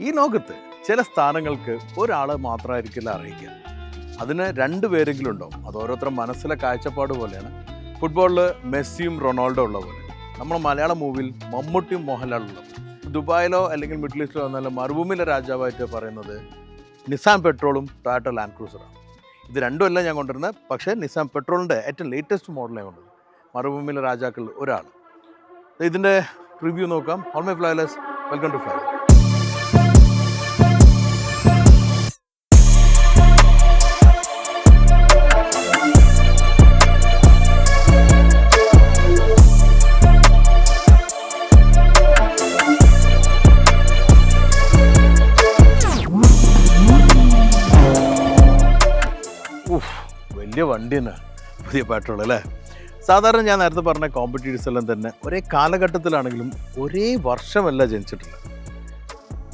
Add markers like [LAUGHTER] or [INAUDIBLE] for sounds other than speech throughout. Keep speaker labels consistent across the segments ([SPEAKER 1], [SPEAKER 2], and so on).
[SPEAKER 1] ഈ ലോകത്ത് ചില സ്ഥാനങ്ങൾക്ക് ഒരാളെ മാത്രമായിരിക്കില്ല അറിയിക്കുക. അതിന് രണ്ട് പേരെങ്കിലും ഉണ്ടാവും അത് ഓരോരുത്തരും മനസ്സിലെ കാഴ്ചപ്പാട് പോലെയാണ്. ഫുട്ബോളിൽ മെസ്സിയും റൊണാൾഡോ ഉള്ള പോലെ. നമ്മൾ മലയാള മൂവിയിൽ മമ്മൂട്ടിയും മോഹൻലാലും ഉള്ളത്. ദുബായിലോ അല്ലെങ്കിൽ മിഡിൽ ഈസ്റ്റിലോ വന്നാലും മറുഭൂമിയിലെ രാജാവായിട്ട് പറയുന്നത് നിസാം പെട്രോളും ടൊയാറ്റോ ലാൻഡ് ക്രൂസറാണ്. ഇത് രണ്ടുമല്ല ഞാൻ കൊണ്ടുവരുന്നത്. പക്ഷേ നിസാം പെട്രോളിന്റെ ഏറ്റവും ലേറ്റസ്റ്റ് മോഡലാണ് കൊണ്ടുവരുന്നത്. മറുഭൂമിയിലെ രാജാക്കളിൽ ഒരാൾ ഇതിന്റെ റിവ്യൂ നോക്കാം. ഓൾ മൈ ഫ്ലൈലേഴ്സ് വെൽക്കം ടു ഫ്ലൈ വണ്ടി പുതിയ പെട്രോൾ അല്ലേ? സാധാരണ ഞാൻ നേരത്തെ പറഞ്ഞ കോമ്പറ്റീറ്റീവ്സ് എല്ലാം തന്നെ ഒരേ കാലഘട്ടത്തിലാണെങ്കിലും ഒരേ വർഷമല്ല ജനിച്ചിട്ടുള്ളത്.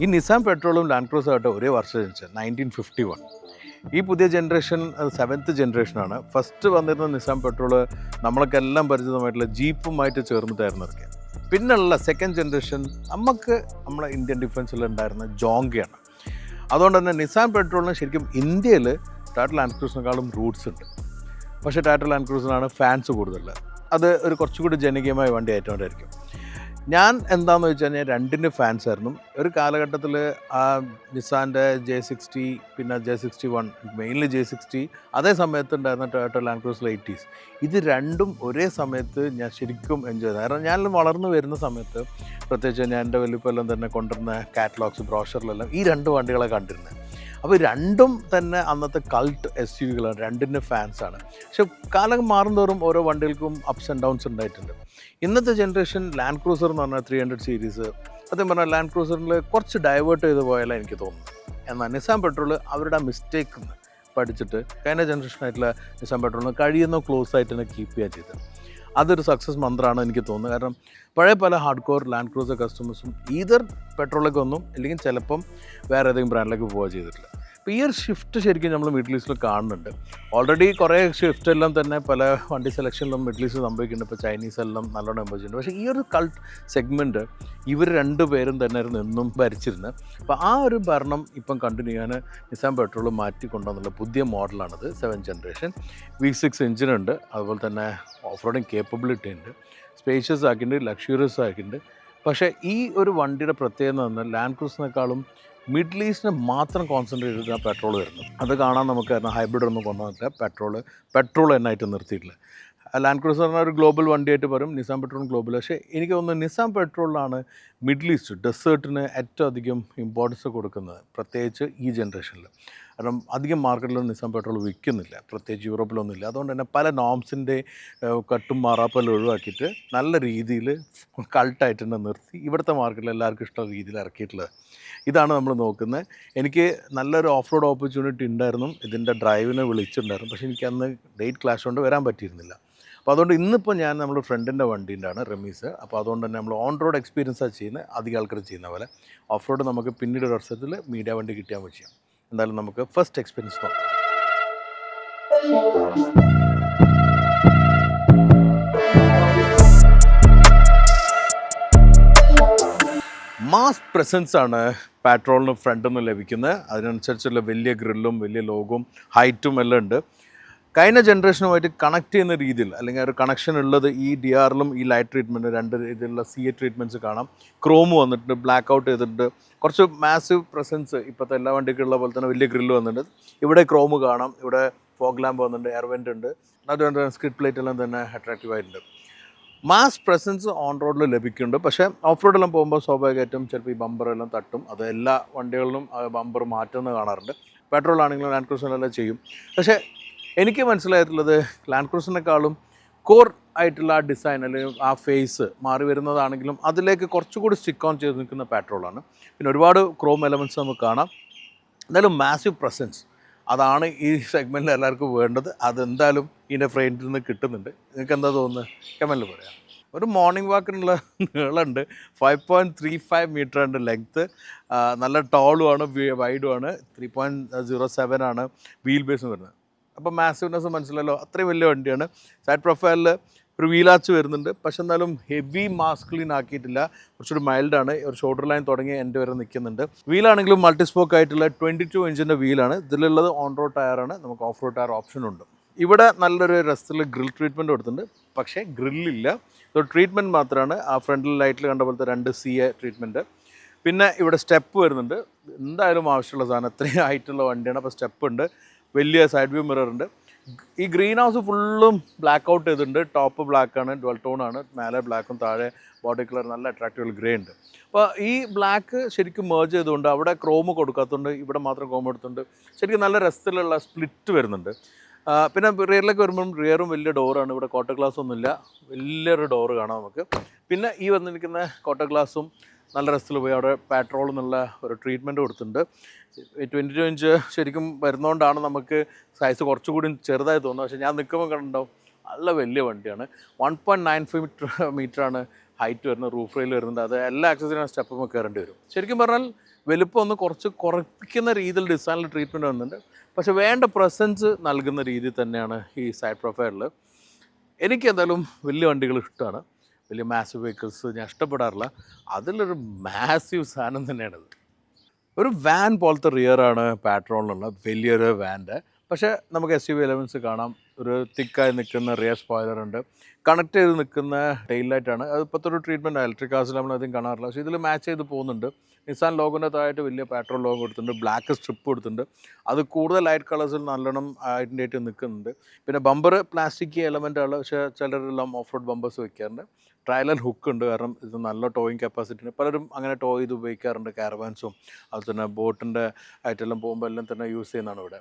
[SPEAKER 1] ഈ നിസാൻ പെട്രോളും ലാൻഡ് ക്രോസും ആയിട്ട് ഒരേ വർഷം ജനിച്ചത് നയന്റീൻ ഫിഫ്റ്റി വൺ ഈ പുതിയ ജനറേഷൻ അത് സെവൻത്ത് ജനറേഷനാണ് ഫസ്റ്റ് വന്നിരുന്ന നിസാൻ പെട്രോൾ നമ്മൾക്കെല്ലാം പരിചിതമായിട്ടുള്ള ജീപ്പുമായിട്ട് ചേർന്നിട്ടായിരുന്നു ഇറക്കിയത് പിന്നുള്ള സെക്കൻഡ് ജനറേഷൻ നമുക്ക് നമ്മളെ ഇന്ത്യൻ ഡിഫൻസിൽ ഉണ്ടായിരുന്ന ജോങ്കയാണ് അതുകൊണ്ട് തന്നെ നിസാൻ പെട്രോളിന് ശരിക്കും ഇന്ത്യയിൽ ടാറ്റ ലാൻഡ് ക്രൂസിനെക്കാളും റൂട്ട്സ് ഉണ്ട്. പക്ഷേ ടാറ്റ ലാൻഡ് ക്രൂസിനാണ് ഫാൻസ് കൂടുതൽ. അത് ഒരു കുറച്ചുകൂടി ജനകീയമായ വണ്ടി ആയിട്ടുകൊണ്ടായിരിക്കും ഞാൻ എന്താണെന്ന് വെച്ച് കഴിഞ്ഞാൽ രണ്ടിന്റെ ഫാൻസ് ആയിരുന്നു. ഒരു കാലഘട്ടത്തിൽ ആ നിസാന്റെ ജെ സിക്സ്റ്റി പിന്നെ J sixty one mainly J sixty അതേ സമയത്ത് ഉണ്ടായിരുന്ന ടൊയോട്ടോ ലാൻഡ് ക്രൂസിൽ എയ്റ്റീസ് ഇത് രണ്ടും ഒരേ സമയത്ത് ഞാൻ ശരിക്കും എൻജോയ് ചെയ്തു. കാരണം ഞാൻ വളർന്നു വരുന്ന സമയത്ത് പ്രത്യേകിച്ച് ഞാൻ എന്റെ വലിപ്പെല്ലാം തന്നെ കൊണ്ടുവരുന്ന കാറ്റലോഗ്സ് ബ്രോഷറിലെല്ലാം ഈ രണ്ട് വണ്ടികളെ കണ്ടിരുന്നത്. അപ്പോൾ രണ്ടും തന്നെ അന്നത്തെ കൾട്ട് എസ് യു വികളാണ് രണ്ടിന്റെ ഫാൻസാണ് പക്ഷെ കാലം മാറുന്തോറും ഓരോ വണ്ടികൾക്കും അപ്സ് ആൻഡ് ഡൗൺസ് ഉണ്ടായിട്ടുണ്ട്. ഇന്നത്തെ ജനറേഷൻ ലാൻഡ് ക്രൂസർ എന്ന് പറഞ്ഞാൽ ത്രീ ഹൺഡ്രഡ് സീരീസ് സത്യം പറഞ്ഞാൽ ലാൻഡ് ക്രൂസറിൽ കുറച്ച് ഡൈവേർട്ട് ചെയ്ത് പോയാലാണ് എനിക്ക് തോന്നുന്നു എന്നാൽ നിസാം പെട്രോൾ അവരുടെ ആ മിസ്റ്റേക്ക് പഠിച്ചിട്ട് കഴിഞ്ഞ ജനറേഷനായിട്ടുള്ള നിസാം പെട്രോളിന് കഴിയുന്ന ക്ലോസ് ആയിട്ട് തന്നെ കീപ്പ് ചെയ്യുക ചെയ്തത്. അതൊരു സക്സസ് മന്ത്രമാണ് എനിക്ക് തോന്നുന്നത്. കാരണം പഴയ പല ഹാർഡ് കോർ ലാൻഡ് ക്രൂസർ കസ്റ്റമേഴ്സും ഈതർ പെട്രോളിലേക്ക് ഒന്നും അല്ലെങ്കിൽ ചിലപ്പം വേറെ ഏതെങ്കിലും ബ്രാൻഡിലേക്ക് പോവുക ചെയ്തിട്ടില്ല അപ്പോൾ ഷിഫ്റ്റ് ശരിക്കും നമ്മൾ മിഡിൽ ഈസ്റ്റിൽ കാണുന്നുണ്ട്. ഓൾറെഡി കുറേ ഷിഫ്റ്റ് എല്ലാം തന്നെ പല വണ്ടി സെലക്ഷനിലും മിഡിൽ ഈസ്റ്റ് സംഭവിക്കുന്നുണ്ട്. ഇപ്പോൾ ചൈനീസ് എല്ലാം നല്ലോണം ചെയ്യുന്നുണ്ട്. പക്ഷേ ഈ ഒരു കൾട്ട് സെഗ്മെന്റ് ഇവർ രണ്ട് പേരും തന്നെ നിന്നും ഭരിച്ചിരുന്നത് അപ്പോൾ ആ ഒരു ഭരണം ഇപ്പം കണ്ടിന്യൂ ചെയ്യാൻ നിസാം പെട്രോൾ മാറ്റി കൊണ്ടുവന്നുള്ള പുതിയ മോഡലാണിത് സെവൻ ജനറേഷൻ വി സിക്സ് എഞ്ചിനുണ്ട് അതുപോലെ തന്നെ ഓഫ് റോഡിങ് കേപ്പബിലിറ്റി ഉണ്ട്. സ്പേഷ്യസ് ആക്കിയിട്ടുണ്ട് ലക്ഷറിയസ് ആക്കിയിട്ടുണ്ട്. പക്ഷേ ഈ ഒരു വണ്ടിയുടെ പ്രത്യേകത എന്ന് ലാൻഡ് ക്രൂസിനേക്കാളും മിഡിൽ ഈസ്റ്റിന് മാത്രം കോൺസെൻട്രേറ്റ് ചെയ്തിട്ടാണ് പെട്രോൾ വരുന്നു അത് കാണാൻ നമുക്ക് ഹൈബ്രിഡ് ഒന്നും കൊണ്ടുവന്നിട്ടില്ല പെട്രോൾ പെട്രോൾ എന്നായിട്ട് നിർത്തിയിട്ടില്ല. ലാൻഡ് ക്രൂസർ പറഞ്ഞാൽ ഒരു ഗ്ലോബൽ വണ്ടിയായിട്ട് പറയും. നിസാം പെട്രോൾ ഗ്ലോബൽ പക്ഷേ എനിക്ക് തോന്നുന്നു നിസാം പെട്രോളിലാണ് മിഡിൽ ഈസ്റ്റ് ഡെസേർട്ടിന് ഏറ്റവും അധികം ഇമ്പോർട്ടൻസ് കൊടുക്കുന്നത് പ്രത്യേകിച്ച് ഈ ജനറേഷനിൽ കാരണം അധികം മാർക്കറ്റിലൊന്നും നിസാം പെട്രോൾ വിൽക്കുന്നില്ല. പ്രത്യേകിച്ച് യൂറോപ്പിലൊന്നും ഇല്ല അതുകൊണ്ട് തന്നെ പല നോംസിന്റെ കട്ടും മാറാപ്പെല്ലാം ഒഴിവാക്കിയിട്ട് നല്ല രീതിയിൽ കൾട്ടായിട്ട് തന്നെ നിർത്തി ഇവിടുത്തെ മാർക്കറ്റിൽ എല്ലാവർക്കും ഇഷ്ടമുള്ള രീതിയിൽ ഇറക്കിയിട്ടുള്ളത്. ഇതാണ് നമ്മൾ നോക്കുന്നത്. എനിക്ക് നല്ലൊരു ഓഫ് റോഡ് ഓപ്പർച്യൂണിറ്റി ഉണ്ടായിരുന്നു. ഇതിന്റെ ഡ്രൈവിനെ വിളിച്ചിട്ടുണ്ടായിരുന്നു. പക്ഷേ എനിക്ക് അന്ന് ഡേറ്റ് ക്ലാഷ് കൊണ്ട് വരാൻ പറ്റിയിരുന്നില്ല. അപ്പോൾ അതുകൊണ്ട് ഇന്നിപ്പോൾ ഞാൻ നമ്മുടെ ഫ്രണ്ടിന്റെ വണ്ടീന്റെ ആണ് റമീസ്. അപ്പോൾ അതുകൊണ്ട് തന്നെ നമ്മൾ ഓൺ റോഡ് എക്സ്പീരിയൻസാണ് ചെയ്യുന്നത് അധികം ആൾക്കാർ ചെയ്യുന്ന പോലെ. ഓഫ് റോഡ് നമുക്ക് പിന്നീട് ഒരു വർഷത്തിൽ മീഡിയ വണ്ടി കിട്ടിയാൽ ചെയ്യാം എന്തായാലും നമുക്ക് ഫസ്റ്റ് എക്സ്പീരിയൻസ് നോക്കാം. മാസ് പ്രസൻസ് ആണ് പെട്രോളിന് ഫ്രണ്ടിൽ നിന്ന് ലഭിക്കുന്നത് അതിനനുസരിച്ചുള്ള വലിയ ഗ്രില്ലും വലിയ ലോഗും ഹൈറ്റും എല്ലാം ഉണ്ട്. കഴിഞ്ഞ ജനറേഷനുമായിട്ട് കണക്ട് ചെയ്യുന്ന രീതിയിൽ അല്ലെങ്കിൽ ഒരു കണക്ഷൻ ഉള്ളത് ഈ ഡി ആറിലും ഈ ലൈറ്റ് ട്രീറ്റ്മെന്റ് രണ്ട് രീതിയിലുള്ള സി എ ട്രീറ്റ്മെന്റ്സ് കാണാം. ക്രോം വന്നിട്ടുണ്ട് ബ്ലാക്ക് ഔട്ട് ചെയ്തിട്ടുണ്ട്. കുറച്ച് മാസീവ് പ്രസൻസ് ഇപ്പോഴത്തെ എല്ലാ വണ്ടിക്കുള്ള പോലെ തന്നെ വലിയ ഗ്രില്ല് വന്നിട്ടുണ്ട്. ഇവിടെ ക്രോം കാണാം ഇവിടെ ഫോഗ് ലാമ്പ് വന്നിട്ടുണ്ട് എയർവെന്റ് ഉണ്ട്. അതുകൊണ്ട് സ്കിഡ് പ്ലേറ്റ് എല്ലാം തന്നെ അട്രാക്റ്റീവ് ആയിട്ടുണ്ട്. മാസ് പ്രസൻസ് ഓൺ റോഡിൽ ലഭിക്കുന്നുണ്ട്. പക്ഷേ ഓഫ് റോഡെല്ലാം പോകുമ്പോൾ സ്വാഭാവികമായിട്ടും ചിലപ്പോൾ ഈ ബമ്പറെല്ലാം തട്ടും. അത് എല്ലാ വണ്ടികളിലും ബമ്പർ മാറ്റുന്നത് കാണാറുണ്ട്. പെട്രോൾ ആണെങ്കിലും ലാൻഡ് ക്രൂസറിലെല്ലാം ചെയ്യും. പക്ഷേ എനിക്ക് മനസ്സിലായിട്ടുള്ളത് ലാൻഡ് ക്രൂസിനേക്കാളും കോർ ആയിട്ടുള്ള ആ ഡിസൈൻ അല്ലെങ്കിൽ ആ ഫേസ് മാറി വരുന്നതാണെങ്കിലും അതിലേക്ക് കുറച്ചുകൂടി സ്റ്റിക്ക് ഓൺ ചെയ്ത് നിൽക്കുന്ന പാട്രോളാണ് പിന്നെ ഒരുപാട് ക്രോം എലമെന്റ്സ് നമുക്ക് കാണാം. എന്തായാലും മാസീവ് പ്രസൻസ് അതാണ് ഈ സെഗ്മെന്റിൽ എല്ലാവർക്കും വേണ്ടത്. അതെന്തായാലും ഇതിന്റെ ഫ്രെയിമിൽ നിന്ന് കിട്ടുന്നുണ്ട്. നിങ്ങൾക്ക് എന്താ തോന്നുന്നത്? കമന്റിൽ പറയാം. ഒരു മോർണിംഗ് വാക്കിനുള്ള നീളമുണ്ട്. Five point three five meter ഉണ്ട് ലെങ്ത്ത് നല്ല ടോളുമാണ് വൈഡുമാണ് ത്രീ പോയിന്റ് സീറോ സെവൻ ആണ്. വീൽ ബേസ് വരുന്നത് അപ്പോൾ മാസീവ്നെസ് മനസ്സിലല്ലോ അത്രയും വലിയ വണ്ടിയാണ്. സൈഡ് പ്രൊഫൈലിൽ ഒരു വീലാച്ച് വരുന്നുണ്ട്. പക്ഷെ എന്നാലും ഹെവി മാസ്ക്ലിൻ ആക്കിയിട്ടില്ല. കുറച്ചൊരു മൈൽഡാണ് ഒരു ഷോൾഡർ ലൈൻ തുടങ്ങി എന്റെ വരെ നിൽക്കുന്നുണ്ട്. വീലാണെങ്കിലും മൾട്ടി സ്പോക്ക് ആയിട്ടുള്ള ട്വന്റി ടു ഇഞ്ചിന്റെ വീലാണ് ഇതിലുള്ളത് ഓൺ റോഡ് ടയറാണ് നമുക്ക് ഓഫ് റോഡ് ടയർ ഓപ്ഷൻ ഉണ്ട്. ഇവിടെ നല്ലൊരു രസത്തിൽ ഗ്രിൽ ട്രീറ്റ്മെന്റ് കൊടുത്തിട്ടുണ്ട്. പക്ഷേ ഗ്രില്ലില്ല ഇത് ട്രീറ്റ്മെന്റ് മാത്രമാണ് ആ ഫ്രണ്ടിൽ ലൈറ്റിൽ കണ്ട പോലത്തെ രണ്ട് സി എ ട്രീറ്റ്മെന്റ് പിന്നെ ഇവിടെ സ്റ്റെപ്പ് വരുന്നുണ്ട്. എന്തായാലും ആവശ്യമുള്ള സാധനം. അത്രയും ഹൈറ്റുള്ള വണ്ടിയാണ്. അപ്പോൾ സ്റ്റെപ്പ് ഉണ്ട്. വലിയ സൈഡ് വ്യൂ മിറർ ഉണ്ട്. ഈ ഗ്രീൻ ഹൗസ് ഫുള്ളും ബ്ലാക്ക് ഔട്ട് ചെയ്തിട്ടുണ്ട്. ടോപ്പ് ബ്ലാക്ക് ആണ് ട്വൽ ടോൺ ആണ്. മേലെ ബ്ലാക്കും താഴെ ബോഡി കളർ നല്ല അട്രാക്റ്റീവ് ഗ്രേ ഉണ്ട്. അപ്പോൾ ഈ ബ്ലാക്ക് ശരിക്കും മേർജ് ചെയ്തുകൊണ്ട് അവിടെ ക്രോം കൊടുക്കാത്തതുകൊണ്ട് ഇവിടെ മാത്രം ക്രോം എടുത്തുകൊണ്ട് ശരിക്കും നല്ല രസത്തിലുള്ള സ്പ്ലിറ്റ് വരുന്നുണ്ട്. പിന്നെ റിയറിലേക്ക് വരുമ്പം റിയറും വലിയ ഡോറാണ് ഇവിടെ കോട്ട ഗ്ലാസ് ഒന്നുമില്ല. വലിയൊരു ഡോറ് കാണാം നമുക്ക്. പിന്നെ ഈ വന്നിരിക്കുന്ന കോട്ട ഗ്ലാസും നല്ല രസത്തിൽ പോയി. അവിടെ പാട്രോൾ എന്നുള്ള ഒരു ട്രീറ്റ്മെന്റ് കൊടുത്തിട്ടുണ്ട്. ട്വന്റി ടു ഇഞ്ച് ശരിക്കും വരുന്നതുകൊണ്ടാണ് നമുക്ക് സൈസ് കുറച്ചുകൂടി ചെറുതായി തോന്നുന്നത്. പക്ഷേ ഞാൻ നിൽക്കുമ്പോൾ കണ്ടുണ്ടാവും നല്ല വലിയ വണ്ടിയാണ്. One point nine five meter മീറ്ററാണ് ഹൈറ്റ് വരുന്നത് റൂഫ് റെയിൽ വരുന്നുണ്ട് അത് എല്ലാ ആക്സസിനും സ്റ്റെപ്പും കയറേണ്ടി വരും. ശരിക്കും പറഞ്ഞാൽ വലുപ്പം ഒന്ന് കുറച്ച് കുറയ്ക്കുന്ന രീതിയിൽ ഡിസൈനിൽ ട്രീറ്റ്മെന്റ് വന്നിട്ടുണ്ട്. പക്ഷേ വേണ്ട പ്രസൻസ് നൽകുന്ന രീതി തന്നെയാണ് ഈ സൈഡ് പ്രൊഫൈലിൽ എനിക്ക് എന്തായാലും വലിയ വണ്ടികൾ ഇഷ്ടമാണ്. വലിയ മാസീവ് വെഹിക്കിൾസ് ഞാൻ ഇഷ്ടപ്പെടാറില്ല. അതിലൊരു മാസീവ് സാധനം തന്നെയാണിത്. ഒരു വാൻ പോലത്തെ റിയറാണ് പാട്രോണിലുള്ള വലിയൊരു വാന്റെ പക്ഷേ നമുക്ക് എസ് യു വി എലവൻസ് കാണാം. ഒരു തിക്കായി നിൽക്കുന്ന റിയർ സ്പോയിലർ ഉണ്ട്. കണക്ട് ചെയ്ത് നിൽക്കുന്ന ടെയിൽ ലൈറ്റാണ് അത് ഇപ്പോഴത്തെ ഒരു ട്രീറ്റ്മെന്റ് ഇലക്ട്രിക് കാസിൽ നമ്മൾ അധികം കാണാറില്ല. പക്ഷേ ഇതിൽ മാച്ച് ചെയ്ത് പോകുന്നുണ്ട്. നിസാൻ ലോഗോന്റെ താഴായിട്ട് വലിയ പാട്രോൾ ലോഗോ കൊടുത്തിട്ടുണ്ട് ബ്ലാക്ക് സ്ട്രിപ്പ് കൊടുത്തിട്ടുണ്ട് അത് കൂടുതൽ ലൈറ്റ് കളേഴ്സിൽ നല്ലോണം ഐഡന്റി ആയിട്ട് നിൽക്കുന്നുണ്ട്. പിന്നെ ബമ്പർ പ്ലാസ്റ്റിക് എലമെന്റ് ആണ്. പക്ഷേ ചിലരെല്ലാം ഓഫ് റോഡ് ബമ്പേഴ്സ് വെക്കാറുണ്ട്. ട്രയലൽ ഹുക്ക് ഉണ്ട്. കാരണം ഇത് നല്ല ടോയിങ് കപ്പാസിറ്റി പലരും അങ്ങനെ ടോ ചെയ്ത് ഉപയോഗിക്കാറുണ്ട്. കാരവാൻസും അതുപോലെ തന്നെ ബോട്ടിന്റെ ആയിട്ടെല്ലാം പോകുമ്പോൾ എല്ലാം തന്നെ യൂസ് ചെയ്യുന്നതാണ് ഇവിടെ.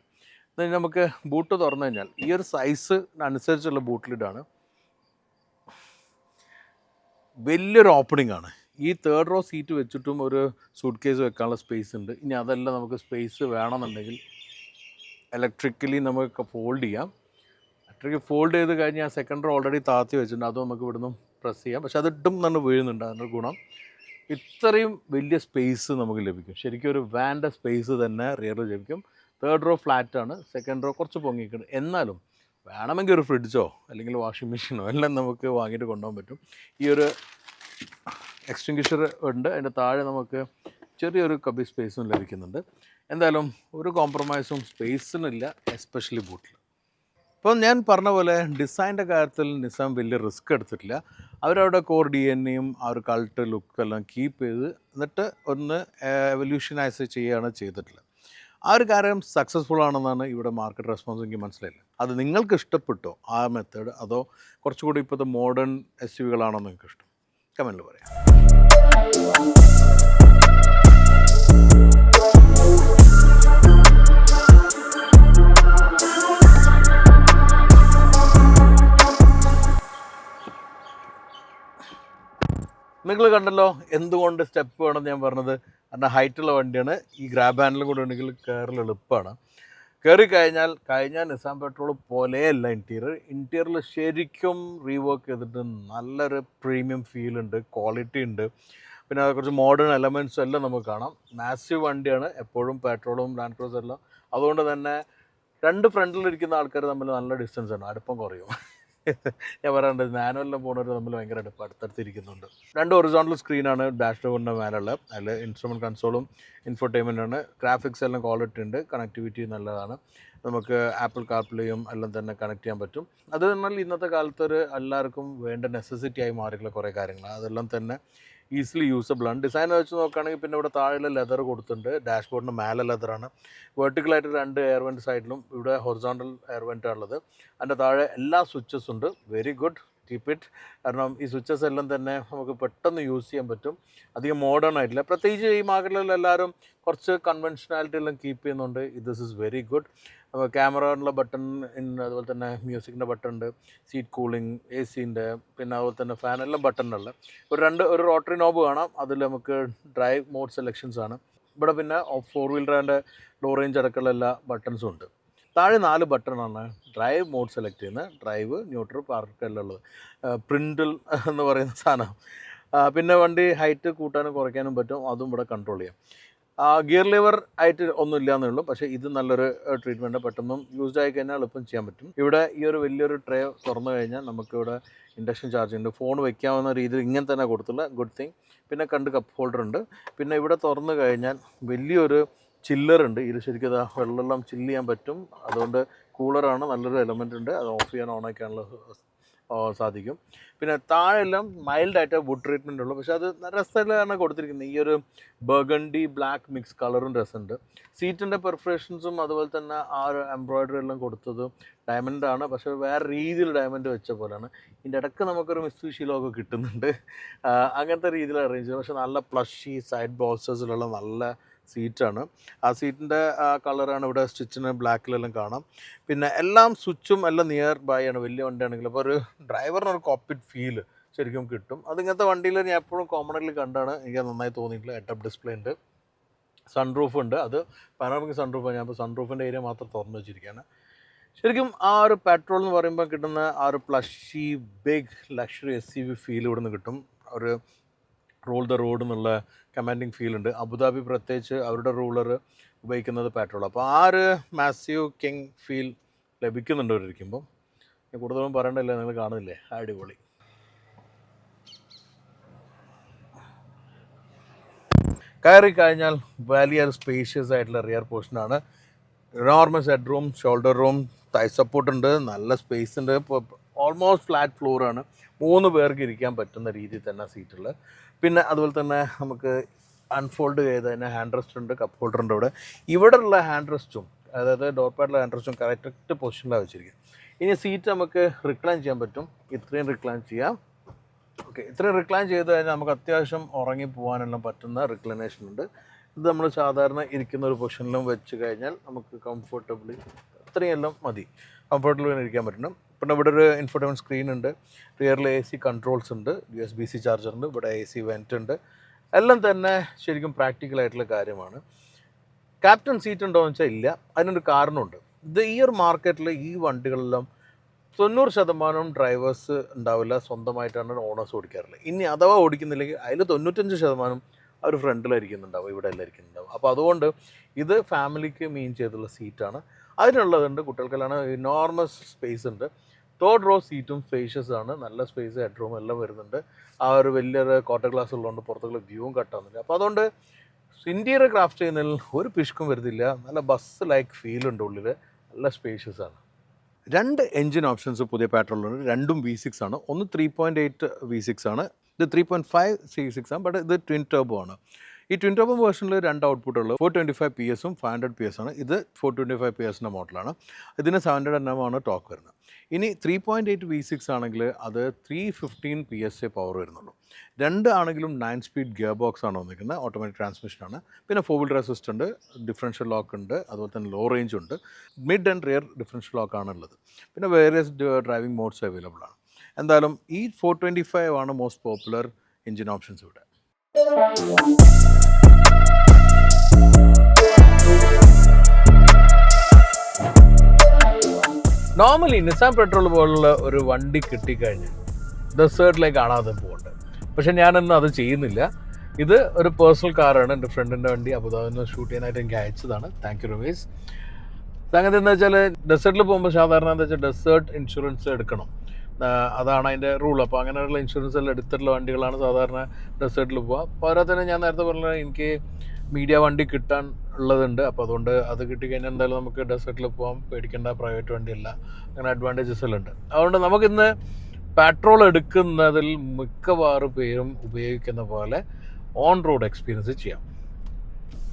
[SPEAKER 1] നമുക്ക് ബൂട്ട് തുറന്നു കഴിഞ്ഞാൽ ഈ ഒരു സൈസ് അനുസരിച്ചുള്ള ബൂട്ടിലിടാണ് വലിയൊരു ഓപ്പണിംഗ് ആണ്. ഈ തേർഡ് റോ സീറ്റ് വെച്ചിട്ടും ഒരു സൂട്ട് കേസ് വെക്കാനുള്ള സ്പേസ് ഉണ്ട്. ഇനി അതല്ല നമുക്ക് സ്പേസ് വേണമെന്നുണ്ടെങ്കിൽ ഇലക്ട്രിക്കലി നമുക്ക് ഫോൾഡ് ചെയ്യാം. ഇലക്ട്രിക്കലി ഫോൾഡ് ചെയ്ത് കഴിഞ്ഞാൽ സെക്കൻഡ് റോ ഓൾറെഡി താത്തി വെച്ചിട്ടുണ്ട്. അതും നമുക്ക് ഇവിടുന്ന് പ്രസ് ചെയ്യാം. പക്ഷെ അത് ഇട്ടും തന്നെ വീഴുന്നുണ്ട്. അതിന്റെ ഗുണം. ഇത്രയും വലിയ സ്പേസ് നമുക്ക് ലഭിക്കും. ശരിക്കും ഒരു വാന്റെ സ്പേസ് തന്നെ റിയറിൽ ലഭിക്കും. തേർഡ് റോ ഫ്ലാറ്റാണ് സെക്കൻഡ് റോ കുറച്ച് പൊങ്ങിയിട്ടുണ്ട് എന്നാലും വേണമെങ്കിൽ ഒരു ഫ്രിഡ്ജോ അല്ലെങ്കിൽ വാഷിംഗ് മെഷീനോ എല്ലാം നമുക്ക് വാങ്ങിയിട്ട് കൊണ്ടുപോകാൻ പറ്റും. ഈ ഒരു എക്സ്റ്റിങ്ക്വിഷർ ഉണ്ട്. അതിന്റെ താഴെ നമുക്ക് ചെറിയൊരു കബി സ്പേസും ലഭിക്കുന്നുണ്ട്. എന്തായാലും ഒരു കോംപ്രമൈസും സ്പേസിനില്ല എസ്പെഷ്യലി ബൂട്ടിൽ ഇപ്പം ഞാൻ പറഞ്ഞ പോലെ ഡിസൈന്റെ കാര്യത്തിൽ നിസാം വലിയ റിസ്ക് എടുത്തിട്ടില്ല. അവരവിടെ കോർ ഡി എൻ എയും ആ ഒരു കൾട്ട് ലുക്കെല്ലാം കീപ്പ് ചെയ്ത് എന്നിട്ട് ഒന്ന് എവല്യൂഷനൈസ് ചെയ്യുകയാണ് ചെയ്തിട്ടുള്ളത്. ആ ഒരു കാര്യം സക്സസ്ഫുൾ ആണെന്നാണ് ഇവിടെ മാർക്കറ്റ് റെസ്പോൺസ് എനിക്ക് മനസ്സിലായില്ല. അത് നിങ്ങൾക്ക് ഇഷ്ടപ്പെട്ടോ? ആ മെത്തേഡ് അതോ കുറച്ചുകൂടി ഇപ്പോഴത്തെ മോഡേൺ എസ് യു വികളാണോ നിങ്ങൾക്ക് ഇഷ്ടം? കമന്റിൽ പറയാം. നിങ്ങൾ കണ്ടല്ലോ എന്തുകൊണ്ട് സ്റ്റെപ്പ് വേണമെന്ന് ഞാൻ പറഞ്ഞത്? കാരണം ഹൈറ്റുള്ള വണ്ടിയാണ്. ഈ ഗ്രാബ് ഹാൻഡിലും കൂടെ ഉണ്ടെങ്കിൽ കയറൽ എളുപ്പമാണ്. കയറി കഴിഞ്ഞാൽ കഴിഞ്ഞ നിസാം പെട്രോൾ പോലെയല്ല ഇന്റീരിയർ ഇന്റീരിയറിൽ ശരിക്കും റീവർക്ക് ചെയ്തിട്ട് നല്ലൊരു പ്രീമിയം ഫീൽ ഉണ്ട് ക്വാളിറ്റി ഉണ്ട്. പിന്നെ കുറച്ച് മോഡേൺ എലമെന്റ്സും എല്ലാം നമുക്ക് കാണാം. മാസീവ് വണ്ടിയാണ് എപ്പോഴും പെട്രോളും ലാൻഡ് ക്രൂസർ എല്ലാം. അതുകൊണ്ട് തന്നെ രണ്ട് ഫ്രണ്ടിലിരിക്കുന്ന ആൾക്കാർ തമ്മിൽ നല്ല ഡിസ്റ്റൻസ് ആണ്. അടുപ്പം കുറയും. ഞാൻ പറയാറുണ്ട് മാനുവലിലും പോകുന്നവർ തമ്മിൽ ഭയങ്കര അടുപ്പം അടുത്തടുത്തിരിക്കുന്നുണ്ട് രണ്ട് ഒറിജിനൽ സ്ക്രീനാണ് ഡാഷ് ഡോറിന്റെ മേലുള്ള അതിൽ ഇൻസ്ട്രുമെന്റ് കൺസോളും ആണ്. ഗ്രാഫിക്സ് എല്ലാം ക്വാളിറ്റി ഉണ്ട് കണക്ടിവിറ്റി നല്ലതാണ്. നമുക്ക് ആപ്പിൾ കാർപ്ലേയും എല്ലാം തന്നെ കണക്ട് ചെയ്യാൻ പറ്റും. അത് എന്നാൽ ഇന്നത്തെ കാലത്ത് ഒരു എല്ലാവർക്കും വേണ്ട നെസസിറ്റി ആയി മാറിയിട്ടുള്ള കുറേ കാര്യങ്ങൾ അതെല്ലാം തന്നെ ഈസിലി യൂസബിൾ ആണ്. ഡിസൈൻ വെച്ച് നോക്കുകയാണെങ്കിൽ പിന്നെ ഇവിടെ താഴെ ലെതർ കൊടുത്തിട്ടുണ്ട്. ഡാഷ്ബോർഡിന് മേലെ ലെതറാണ് വെർട്ടിക്കലായിട്ട് രണ്ട് എയർ വെന്റ് സൈഡിലും ഇവിടെ ഹൊറിസോണ്ടൽ എയർ വെന്റാണുള്ളത് അതിന്റെ താഴെ എല്ലാ സ്വിച്ചസ് ഉണ്ട്. വെരി ഗുഡ് കീപ്പ് ഇറ്റ് കാരണം ഈ സ്വിച്ചസ് എല്ലാം തന്നെ നമുക്ക് പെട്ടെന്ന് യൂസ് ചെയ്യാൻ പറ്റും. അധികം മോഡേൺ ആയിട്ടില്ല. പ്രത്യേകിച്ച് ഈ മാർക്കറ്റിൽ എല്ലാവരും കുറച്ച് കൺവെൻഷനാലിറ്റി എല്ലാം കീപ്പ് ചെയ്യുന്നുണ്ട്. ദിസ് ഇസ് വെരി ഗുഡ് അപ്പോൾ ക്യാമറയുള്ള ബട്ടൺ ഉണ്ട് അതുപോലെ തന്നെ മ്യൂസിക്കിന്റെ ബട്ടൺ ഉണ്ട് സീറ്റ് കൂളിംഗ് എ സിന്റെ പിന്നെ അതുപോലെ തന്നെ ഫാൻ എല്ലാം ബട്ടണുള്ള ഒരു രണ്ട് ഒരു റോട്ടറി നോബ് കാണാം അതിൽ നമുക്ക് ഡ്രൈവ് മോഡ് സെലക്ഷൻസ് ആണ്. ഇവിടെ പിന്നെ ഫോർ വീലറിന്റെ ഡോർ റേഞ്ച് അടക്കമുള്ള എല്ലാ ബട്ടൺസും ഉണ്ട്. താഴെ നാല് ബട്ടണാണ് ഡ്രൈവ് മോഡ് സെലക്ട് ചെയ്യുന്നത്. ഡ്രൈവ് ന്യൂട്രൽ പാർക്ക് എല്ലാം ഉള്ളത്. പ്രിന്റിൽ എന്ന് പറയുന്ന സാധനം. പിന്നെ വണ്ടി ഹൈറ്റ് കൂട്ടാനും കുറയ്ക്കാനും പറ്റും അതും ഇവിടെ കൺട്രോൾ ചെയ്യാം. ഗിയർ ലിവർ ആയിട്ട് ഒന്നും ഉള്ളൂ പക്ഷേ ഇത് നല്ലൊരു ട്രീറ്റ്മെന്റ് പെട്ടെന്ന് യൂസ്ഡ് ആയി കഴിഞ്ഞാൽ എളുപ്പം ചെയ്യാൻ പറ്റും. ഇവിടെ ഈ ഒരു വലിയൊരു ട്രേ തുറന്നു കഴിഞ്ഞാൽ നമുക്കിവിടെ ഇൻഡക്ഷൻ ചാർജ് ഉണ്ട്. ഫോൺ വെക്കാവുന്ന രീതിയിൽ ഇങ്ങനെ തന്നെ കൊടുത്തുള്ള ഗുഡ് തിങ് പിന്നെ കണ്ട് കപ്പ് ഹോൾഡർ ഉണ്ട്. പിന്നെ ഇവിടെ തുറന്നു കഴിഞ്ഞാൽ വലിയൊരു ചില്ലറുണ്ട് ഇത് ശരിക്കും വെള്ളമെല്ലാം ചില്ല് ചെയ്യാൻ പറ്റും. അതുകൊണ്ട് കൂളറാണ് നല്ലൊരു എലമെന്റ് ഉണ്ട്. അത് ഓഫ് ചെയ്യാൻ ഓൺ ആക്കാനുള്ള സാധിക്കും. പിന്നെ താഴെല്ലാം മൈൽഡായിട്ട് വുഡ് ട്രീറ്റ്മെന്റ് ഉള്ളൂ. പക്ഷേ അത് രസത്തിലാണ് കൊടുത്തിരിക്കുന്നത്. ഈ ഒരു ബർഗണ്ടി ബ്ലാക്ക് മിക്സ് കളറും രസമുണ്ട്. സീറ്റിന്റെ പെർഫറേഷൻസും അതുപോലെ തന്നെ ആ ഒരു എംബ്രോയിഡറി എല്ലാം കൊടുത്തത് ആണ്. പക്ഷേ വേറെ രീതിയിൽ ഡയമണ്ട് വെച്ച പോലെയാണ് ഇതിന്റെ ഇടയ്ക്ക് നമുക്കൊരു മിസ്തു ശീലമൊക്കെ കിട്ടുന്നുണ്ട്. അങ്ങനത്തെ രീതിയിൽ അറേഞ്ച് ചെയ്തു പക്ഷേ നല്ല പ്ലഷി സൈഡ് ബോൾസേഴ്സിലുള്ള നല്ല സീറ്റാണ്. ആ സീറ്റിന്റെ ആ കളറാണ് ഇവിടെ സ്റ്റിച്ചിന് ബ്ലാക്കിലെല്ലാം കാണാം. പിന്നെ എല്ലാം സ്വിച്ചും എല്ലാം നിയർ ബൈ ആണ് വലിയ വണ്ടിയാണെങ്കിൽ. അപ്പോൾ ഒരു ഡ്രൈവറിന് ഒരു കോപ്പിറ്റ് ഫീൽ ശരിക്കും കിട്ടും. അതിങ്ങനത്തെ വണ്ടിയിൽ ഞാൻ എപ്പോഴും കോമണലി കണ്ടാണ്. എനിക്ക് നന്നായി തോന്നിയിട്ടുള്ള എട്ടപ്പ് ഡിസ്പ്ലേ ഉണ്ട്. സൺറൂഫ് ഉണ്ട്. അത് പനോമിക് സൺറൂഫ് ഞാൻ ഇപ്പോൾ സൺറൂഫിന്റെ ഏരിയ മാത്രം തുറന്നു വെച്ചിരിക്കുകയാണ്. ശരിക്കും ആ ഒരു പെട്രോൾ എന്ന് പറയുമ്പോൾ കിട്ടുന്ന ആ ഒരു plushy big luxury S U V feel ഇവിടെ നിന്ന് കിട്ടും. ഒരു റോൾ ദ റോഡ് എന്നുള്ള കമാൻഡിങ് ഫീൽ ഉണ്ട്. അബുദാബി പ്രത്യേകിച്ച് അവരുടെ റൂളർ ഉപയോഗിക്കുന്നത് പാട്രോൾ അപ്പോൾ ആ ഒരു മാസീവ് കിങ് ഫീൽ ലഭിക്കുന്നുണ്ട് ഞാൻ കൂടുതലും പറയണ്ടല്ലേ നിങ്ങൾ കാണുന്നില്ലേ? അടിപൊളി. കയറി കഴിഞ്ഞാൽ വലിയ സ്പേഷ്യസ് ആയിട്ടുള്ള റിയർ പോർഷനാണ് enormous head room shoulder room thigh support ഉണ്ട്. നല്ല സ്പേസ് ഉണ്ട്. ഓൾമോസ്റ്റ് ഫ്ലാറ്റ് ഫ്ലോറാണ് മൂന്ന് പേർക്ക് ഇരിക്കാൻ പറ്റുന്ന രീതിയിൽ തന്നെ സീറ്റുള്ളത് പിന്നെ അതുപോലെ തന്നെ നമുക്ക് അൺഫോൾഡ് ചെയ്ത് തന്നെ ഹാൻഡ് റെസ്റ്റ് ഉണ്ട് കപ്പ് ഹോൾഡർ ഉണ്ട് ഇവിടെ. ഇവിടെ ഉള്ള ഹാൻഡ് റെസ്റ്റും അതായത് ഡോർ പാഡിലെ ഹാൻഡ് റെസ്റ്റും കറക്റ്റ് പൊസിഷനിലാണ് വെച്ചിരിക്കുക ഇനി സീറ്റ് നമുക്ക് റിക്ലൈൻ ചെയ്യാൻ പറ്റും. ഇത്രയും റിക്ലൈൻ ചെയ്യാം. ഓക്കെ ഇത്രയും റിക്ലൈൻ ചെയ്ത് കഴിഞ്ഞാൽ നമുക്ക് അത്യാവശ്യം ഉറങ്ങി പോകാനെല്ലാം പറ്റുന്ന റിക്ലൈനേഷൻ ഉണ്ട്. ഇത് നമ്മൾ സാധാരണ ഇരിക്കുന്ന ഒരു പൊസിഷനിലും വെച്ച് കഴിഞ്ഞാൽ നമുക്ക് കംഫർട്ടബിളി അത്രയും എല്ലാം മതി. കംഫർട്ടബിൾ ഇരിക്കാൻ പറ്റണം. പിന്നെ ഇവിടെ ഒരു ഇൻഫോർട്ടൈൻമെന്റ് സ്ക്രീൻ ഉണ്ട്. റിയറിൽ എ സി കൺട്രോൾസ് ഉണ്ട്. U S B C charger ഉണ്ട്. ഇവിടെ എ സി വെന്റ് ഉണ്ട്. എല്ലാം തന്നെ ശരിക്കും പ്രാക്ടിക്കൽ ആയിട്ടുള്ള കാര്യമാണ്. ക്യാപ്റ്റൻ സീറ്റ് ഉണ്ടോ എന്ന് വെച്ചാൽ ഇല്ല. അതിനൊരു കാരണമുണ്ട്. ഇത് ഈ ഒരു മാർക്കറ്റിൽ ഈ വണ്ടികളെല്ലാം തൊണ്ണൂറ് ശതമാനം ഡ്രൈവേഴ്സ് ഉണ്ടാവില്ല. സ്വന്തമായിട്ടാണ് ഓണേഴ്സ് ഓടിക്കാറുള്ളത് ഇനി അഥവാ ഓടിക്കുന്നില്ലെങ്കിൽ അതിൽ തൊണ്ണൂറ്റഞ്ച് ശതമാനം അവർ ഫ്രണ്ടിലായിരിക്കുന്നുണ്ടാവും. ഇവിടെ എല്ലാം ഇരിക്കുന്നുണ്ടാവും. അപ്പോൾ അതുകൊണ്ട് ഇത് ഫാമിലിക്ക് മീൻ ചെയ്തുള്ള സീറ്റാണ് അതിനുള്ളതുണ്ട് കുട്ടികൾക്കെല്ലാം ഇനോർമസ് സ്പേസ് ഉണ്ട്. തേർഡ് റോ സീറ്റും സ്പേഷ്യസ് ആണ്. നല്ല സ്പേസ് ഹെഡ് റൂം എല്ലാം വരുന്നുണ്ട്. ആ ഒരു വലിയൊരു കോട്ടർ ഗ്ലാസ് ഉള്ളതുകൊണ്ട് പുറത്തുള്ള വ്യൂവും കട്ടാവുന്നില്ല അപ്പോൾ അതുകൊണ്ട് ഇന്റീരിയർ ക്രാഫ്റ്റ് ചെയ്യുന്നതിൽ ഒരു പിഷ്കും വരുന്നില്ല. നല്ല ബസ് ലൈക്ക് ഫീൽ ഉണ്ട് ഉള്ളിൽ നല്ല സ്പേഷ്യസ് ആണ്. രണ്ട് എഞ്ചിൻ ഓപ്ഷൻസ് പുതിയ പാട്രോളുണ്ട് രണ്ടും വി സിക്സ് ആണ്. ഒന്ന് three point eight V six ആണ്. ഇത് three point five V six ആണ്. ബട്ട് ഇത് ട്വിൻ ടർബോ ആണ്. ഈ ട്വിൻ ടർബോ വേർഷനിൽ രണ്ട് ഔട്ട്പുട്ട് ഉള്ളത്. ഫോർ ട്വന്റി ഫൈവ് പി എസും ഫൈവ് ഹൺഡ്രഡ് പി എസ് ആണ്. ഇത് ഫോർ ട്വന്റി ഫൈവ് പി എസിന്റെ മോഡലാണ് ഇതിന് സെവൻ ഹൺഡ്രഡ് എൻ എം ആണ് ടോക്ക് വരുന്നത്. ഇനി three point eight V six ആണെങ്കിൽ അത് ത്രീ ഫിഫ്റ്റീൻ പി എസ് എ പവർ വരുന്നുള്ളൂ. രണ്ട് ആണെങ്കിലും നയൻ സ്പീഡ് ഗിയർ ബോക്സ് ആണ് വന്നിരിക്കുന്നത്. ഓട്ടോമാറ്റിക് ട്രാൻസ്മിഷൻ ആണ്. പിന്നെ ഫോർ വീലർ അസിസ്റ്റ് ഉണ്ട് ഡിഫറൻഷ്യൽ ലോക്ക് ഉണ്ട് അതുപോലെ തന്നെ ലോ റേഞ്ച് ഉണ്ട്. Mid and rear differential lock ആണ് ഉള്ളത്. പിന്നെ വേരിയസ് ഡ്രൈവിംഗ് മോഡ്സ് അവൈലബിൾ ആണ്. എന്തായാലും ഈ ഫോർ ട്വന്റി ഫൈവ് ആണ് മോസ്റ്റ് പോപ്പുലർ എഞ്ചിൻ ഓപ്ഷൻസ് ഇവിടെ. നോർമലി നിസാൻ പെട്രോൾ പോലുള്ള ഒരു വണ്ടി കിട്ടിക്കഴിഞ്ഞാൽ ഡെസേർട്ടിലേക്ക് കാണാതെ പോകട്ടെ പക്ഷെ ഞാനൊന്നും അത് ചെയ്യുന്നില്ല. ഇത് ഒരു പേഴ്സണൽ കാറാണ് എന്റെ ഫ്രണ്ടിന്റെ വണ്ടി അബുദാബിന്ന് ഷൂട്ട് ചെയ്യാനായിട്ട് എനിക്ക് അയച്ചതാണ്. താങ്ക് യു റമേഷ് സംഗതി എന്താ വെച്ചാൽ ഡെസേർട്ടിൽ പോകുമ്പോൾ സാധാരണ എന്താ വെച്ചാൽ ഡെസേർട്ട് ഇൻഷുറൻസ് എടുക്കണം. അതാണ് അതിന്റെ റൂൾ അപ്പോൾ അങ്ങനെയുള്ള ഇൻഷുറൻസ് എല്ലാം എടുത്തിട്ടുള്ള വണ്ടികളാണ് സാധാരണ ഡെസേർട്ടിൽ പോവുക. പോരാ തന്നെ ഞാൻ നേരത്തെ പറഞ്ഞ എനിക്ക് മീഡിയ വണ്ടി കിട്ടാൻ ഉള്ളതുണ്ട്. അപ്പോൾ അതുകൊണ്ട് അത് കിട്ടിക്കഴിഞ്ഞാൽ എന്തായാലും നമുക്ക് ഡെസേർട്ടിൽ പോകാം പേടിക്കേണ്ട പ്രൈവറ്റ് വണ്ടിയല്ല. അങ്ങനെ അഡ്വാന്റേജസ് എല്ലാം ഉണ്ട്. അതുകൊണ്ട് നമുക്കിന്ന് പെട്രോൾ എടുക്കുന്നതിൽ മിക്കവാറും പേരും ഉപയോഗിക്കുന്ന പോലെ ഓൺ റോഡ് എക്സ്പീരിയൻസ് ചെയ്യാം.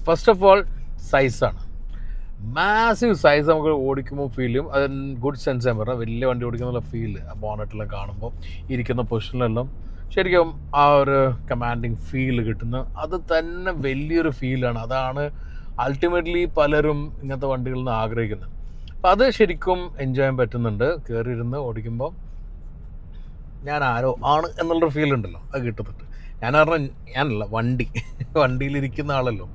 [SPEAKER 1] ഫസ്റ്റ് ഓഫ് ഓൾ സൈസാണ് മാസീവ് സൈസ് നമുക്ക് ഓടിക്കുമ്പോൾ ഫീൽ ചെയ്യും. അത് ഗുഡ് സെൻസ് ഞാൻ പറഞ്ഞാൽ വലിയ വണ്ടി ഓടിക്കുന്ന ഫീൽ ബോണറ്റെല്ലാം കാണുമ്പോൾ ഇരിക്കുന്ന പൊസിഷനിലെല്ലാം ശരിക്കും ആ ഒരു കമാൻഡിങ് ഫീൽ കിട്ടുന്നത് അത് തന്നെ വലിയൊരു ഫീലാണ് അതാണ് അൾട്ടിമേറ്റ്ലി പലരും ഇങ്ങനത്തെ വണ്ടികളിൽ നിന്ന് ആഗ്രഹിക്കുന്നത്. അപ്പം അത് ശരിക്കും എൻജോയ് ചെയ്യാൻ പറ്റുന്നുണ്ട്. കയറിയിരുന്ന് ഓടിക്കുമ്പോൾ ഞാൻ ആരോ ആണ് എന്നുള്ളൊരു ഫീൽ ഉണ്ടല്ലോ അത് കിട്ടുന്നുണ്ട് ഞാൻ പറഞ്ഞ ഞാനല്ല വണ്ടി. [LAUGHS] വണ്ടിയിലിരിക്കുന്ന ആളല്ലോ.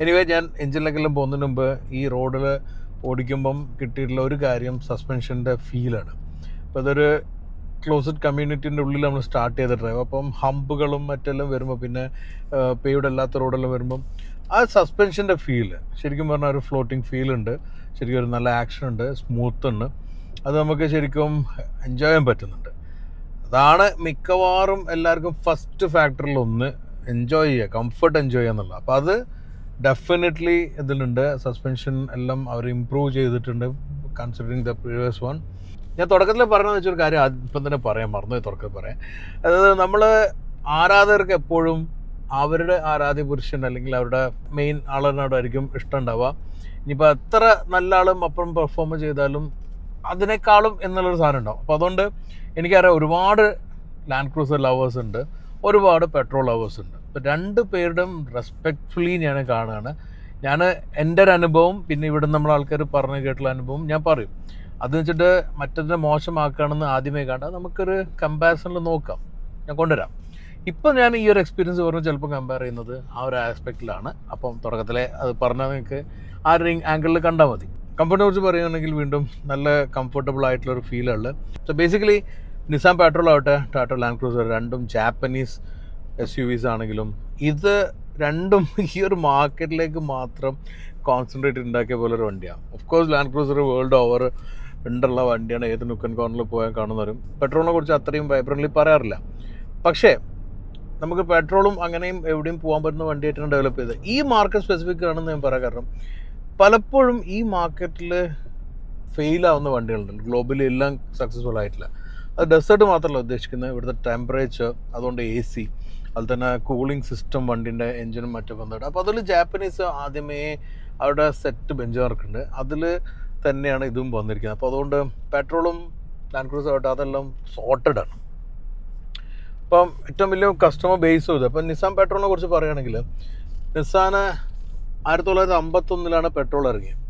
[SPEAKER 1] എനിവേ ഞാൻ എഞ്ചിനിലേക്കെല്ലാം പോകുന്നതിന് മുമ്പ് ഈ റോഡിൽ ഓടിക്കുമ്പം കിട്ടിയിട്ടുള്ള ഒരു കാര്യം സസ്പെൻഷന്റെ ഫീലാണ് അപ്പോൾ അതൊരു ക്ലോസ്ഡ് കമ്മ്യൂണിറ്റീന്റെ ഉള്ളിൽ നമ്മൾ സ്റ്റാർട്ട് ചെയ്ത ഡ്രൈവ് അപ്പം ഹമ്പുകളും മറ്റെല്ലാം വരുമ്പോൾ പിന്നെ പേയുടെ അല്ലാത്ത റോഡെല്ലാം വരുമ്പം ആ സസ്പെൻഷന്റെ ഫീൽ ശരിക്കും പറഞ്ഞാൽ ഒരു ഫ്ലോട്ടിംഗ് ഫീൽ ഉണ്ട്. ശരിക്കും ഒരു നല്ല ആക്ഷൻ ഉണ്ട്. സ്മൂത്ത് ഉണ്ട്. അത് നമുക്ക് ശരിക്കും എൻജോയ് ചെയ്യാൻ പറ്റുന്നുണ്ട്. അതാണ് മിക്കവാറും എല്ലാവർക്കും ഫസ്റ്റ് ഫാക്ടറിൽ ഒന്ന് എൻജോയ് ചെയ്യുക കംഫർട്ട് എൻജോയ് ചെയ്യുക എന്നുള്ളത്. അപ്പോൾ അത് ഡെഫിനറ്റ്ലി ഇതിലുണ്ട്. സസ്പെൻഷൻ എല്ലാം അവർ ഇമ്പ്രൂവ് ചെയ്തിട്ടുണ്ട് കൺസിഡറിങ് ദ പ്രീവിയസ് വൺ ഞാൻ തുടക്കത്തിൽ പറയണമെന്ന് വെച്ചൊരു കാര്യം ഇപ്പം തന്നെ പറയാം മറന്നുപോയി തുടക്കത്തിൽ പറയാം. അതായത് നമ്മൾ ആരാധകർക്ക് എപ്പോഴും അവരുടെ ആരാധ്യ പുരുഷൻ അല്ലെങ്കിൽ അവരുടെ മെയിൻ ആളിനോടായിരിക്കും ഇഷ്ടം ഉണ്ടാവുക. ഇനിയിപ്പോൾ എത്ര നല്ല ആളും അപ്പുറം പെർഫോം ചെയ്താലും അതിനേക്കാളും എന്നുള്ളൊരു സാധനം ഉണ്ടാവും. അപ്പോൾ അതുകൊണ്ട് എനിക്കറിയാം ഒരുപാട് ലാൻഡ് ക്രൂസർ ലവേഴ്സ് ഉണ്ട് ഒരുപാട് പെട്രോൾ ലവേഴ്സ് ഉണ്ട്. അപ്പോൾ രണ്ട് പേരുടെയും റെസ്പെക്ട്ഫുള്ളി ഞാൻ കാണുകയാണ്. ഞാൻ എന്റെ ഒരു അനുഭവം പിന്നെ ഇവിടെ നമ്മൾ ആൾക്കാർ പറഞ്ഞു കേട്ടുള്ള അനുഭവം ഞാൻ പറയും. അത് വെച്ചിട്ട് മറ്റതിനെ മോശമാക്കുകയാണെന്ന് ആദ്യമേ കണ്ട. നമുക്കൊരു കമ്പാരിസണിൽ നോക്കാം. ഞാൻ കൊണ്ടുവരാം. ഇപ്പം ഞാൻ ഈ ഒരു എക്സ്പീരിയൻസ് പറഞ്ഞ് ചിലപ്പോൾ കമ്പയർ ചെയ്യുന്നത് ആ ഒരു ആസ്പെക്റ്റിലാണ് അപ്പം തുടക്കത്തിലെ അത് പറഞ്ഞാൽ നിങ്ങൾക്ക് ആ ഒരു ആംഗിളിൽ കണ്ടാൽ മതി. കംഫർട്ടിനെ കുറിച്ച് പറയുകയാണെങ്കിൽ വീണ്ടും നല്ല കംഫർട്ടബിൾ ആയിട്ടുള്ള ഒരു ഫീലുള്ളത് സോ ബേസിക്കലി നിസാം പെട്രോൾ ആവട്ടെ ടാറ്റ ലാൻഡ് ക്രൂസർ രണ്ടും ജാപ്പനീസ് എസ് യു വിസ് ആണെങ്കിലും ഇത് രണ്ടും ഈ ഒരു മാർക്കറ്റിലേക്ക് മാത്രം കോൺസെൻട്രേറ്റ് ഉണ്ടാക്കിയ പോലെ ഒരു വണ്ടിയാണ് of course Land Cruiser world over ഉണ്ടുള്ള വണ്ടിയാണ് ഏത് നുക്കൻ കോർണറിൽ പോയാൽ കാണുന്നവരും. പെട്രോളിനെ കുറിച്ച് അത്രയും വൈബ്രന്റ്ലി പറയാറില്ല. പക്ഷേ നമുക്ക് പെട്രോളും അങ്ങനെയും എവിടെയും പോകാൻ പറ്റുന്ന വണ്ടിയായിട്ടാണ് ഡെവലപ്പ് ചെയ്തത്. ഈ മാർക്കറ്റ് സ്പെസിഫിക് ആണെന്ന് ഞാൻ പറയാൻ കാരണം പലപ്പോഴും ഈ മാർക്കറ്റിൽ ഫെയിൽ ആവുന്ന വണ്ടികളുണ്ട്. ഗ്ലോബലി എല്ലാം സക്സസ്ഫുൾ ആയിട്ടില്ല. അത് ഡെസേർട്ട് മാത്രമല്ല ഉദ്ദേശിക്കുന്നത് ഇവിടുത്തെ ടെമ്പറേച്ചർ അതുകൊണ്ട് എ സി അതുപോലെ തന്നെ കൂളിംഗ് സിസ്റ്റം വണ്ടിന്റെ എഞ്ചിനും മറ്റും വന്നിട്ട്. അപ്പോൾ അതിൽ ജാപ്പനീസ് ആദ്യമേ അവരുടെ സെറ്റ് ബെഞ്ച് മാർക്കുണ്ട് അതിൽ തന്നെയാണ് ഇതും വന്നിരിക്കുന്നത്. അപ്പോൾ അതുകൊണ്ട് പെട്രോളും ലാൻഡ് ക്രൂസർ ആവട്ടെ അതെല്ലാം സോർട്ടഡ് ആണ്. അപ്പം ഏറ്റവും വലിയ കസ്റ്റമർ ബേസ് ഇത്. അപ്പം നിസാൻ പെട്രോളിനെ കുറിച്ച് പറയുകയാണെങ്കിൽ നിസാന് ആയിരത്തി തൊള്ളായിരത്തി അമ്പത്തൊന്നിലാണ് പെട്രോൾ ഇറങ്ങിയത്.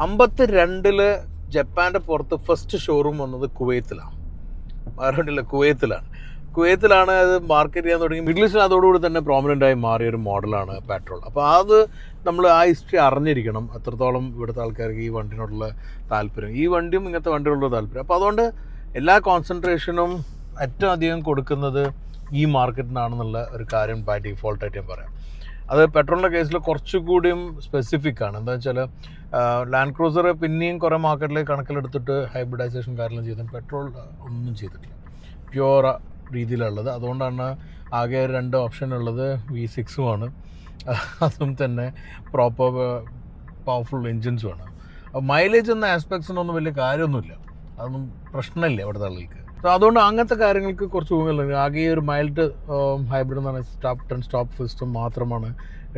[SPEAKER 1] അമ്പത്തി രണ്ടിൽ ജപ്പാന്റെ പുറത്ത് ഫസ്റ്റ് ഷോറൂം വന്നത് കുവൈത്തിലാണ്. വേറെ കുവൈത്തിലാണ്. കുവൈത്തിലാണ് അത് മാർക്കറ്റ് ചെയ്യാൻ തുടങ്ങി. മിഡിൽ ഈസ്റ്റിൽ അതോടുകൂടി തന്നെ പ്രോമിനന്റ് ആയി മാറിയ ഒരു മോഡലാണ് പെട്രോൾ അപ്പോൾ അത് നമ്മൾ ആ ഹിസ്റ്ററി അറിഞ്ഞിരിക്കണം. അത്രത്തോളം ഇവിടുത്തെ ആൾക്കാർക്ക് ഈ വണ്ടിനോടുള്ള താല്പര്യം. ഈ വണ്ടിയും ഇങ്ങനത്തെ വണ്ടിയോടുള്ള താല്പര്യം. അപ്പോൾ അതുകൊണ്ട് എല്ലാ കോൺസെൻട്രേഷനും ഏറ്റവും അധികം കൊടുക്കുന്നത് ഈ മാർക്കറ്റിനാണെന്നുള്ള ഒരു കാര്യം ബൈ ഡീഫോൾട്ടായിട്ട് ഞാൻ പറയാം. അത് പെട്രോളിന്റെ കേസിൽ കുറച്ചുകൂടിയും സ്പെസിഫിക് ആണ്. എന്താ വെച്ചാൽ ലാൻഡ് ക്രൂസർ പിന്നെയും കുറേ മാർക്കറ്റിലേക്ക് കണക്കിലെടുത്തിട്ട് ഹൈബ്രിഡൈസേഷൻ കാര്യങ്ങളും ചെയ്തു പെട്രോൾ ഒന്നും ചെയ്തിട്ടില്ല. പ്യുവർ രീതിയിലുള്ളത്. അതുകൊണ്ടാണ് ആകെ രണ്ട് ഓപ്ഷൻ ഉള്ളത് വി സിക്സുമാണ് അതും തന്നെ പ്രോപ്പർ പവർഫുൾ എൻജിൻസുമാണ് മൈലേജ് എന്ന ആസ്പെക്ട്സിനൊന്നും വലിയ കാര്യമൊന്നുമില്ല. അതൊന്നും പ്രശ്നമില്ല ഇവിടുത്തെ ആളുകൾക്ക്. സോ അതുകൊണ്ട് അങ്ങനത്തെ കാര്യങ്ങൾക്ക് കുറച്ച് ഊന്നലുണ്ട് ആകെ ഒരു മൈൽഡ് ഹൈബ്രിഡ് എന്ന് പറഞ്ഞാൽ സ്റ്റോപ്പ് ടെൻ സ്റ്റോപ്പ് സിസ്റ്റം മാത്രമാണ്